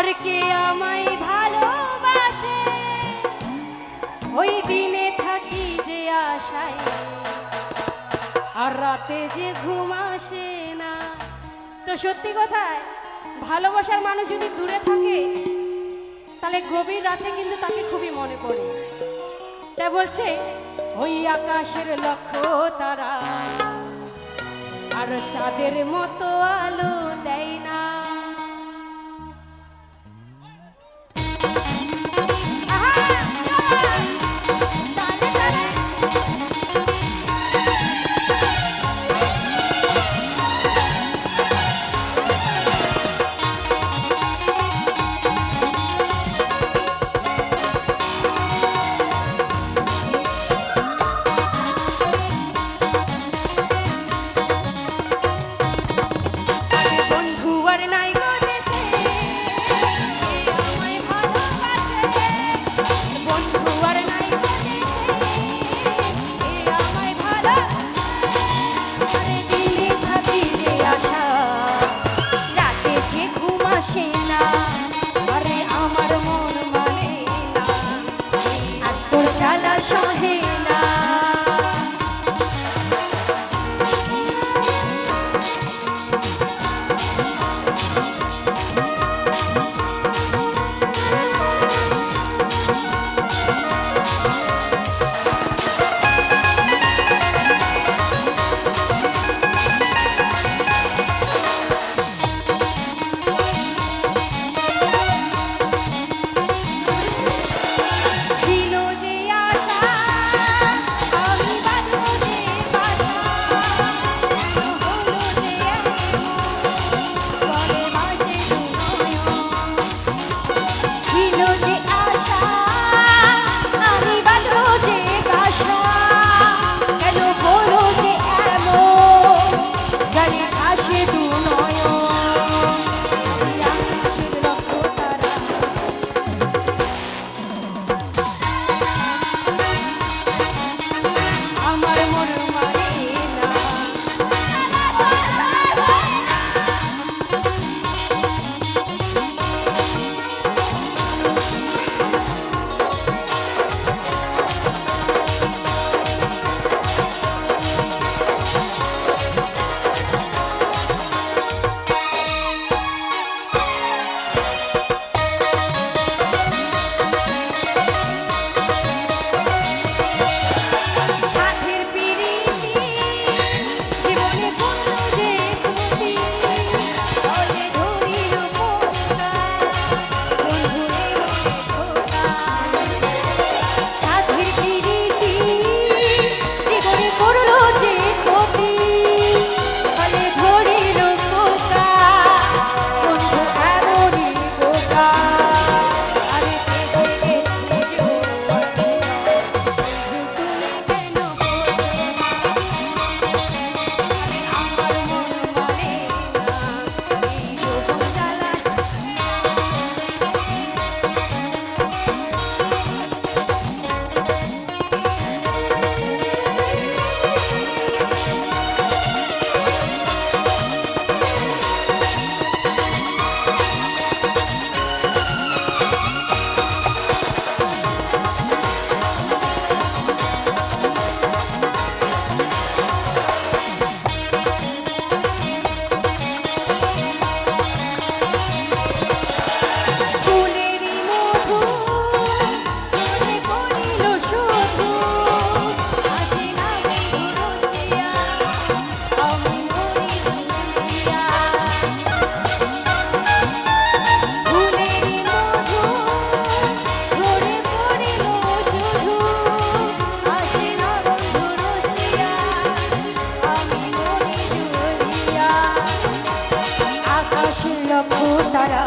পর কে আমায় ভালোবাসে। ওই দিনে থাকি যে আশায়, আর রাতে যে ঘুম আসে না। তো সত্যি কথায়, ভালোবাসার মানুষ যদি দূরে থাকে, তাহলে গভীর রাতে কিন্তু তাকে খুবই মনে পড়ে। তা বলছে, ওই আকাশের লক্ষ্য তারা, আর চাঁদের মতো আলো দেয় লক্ষ তারা।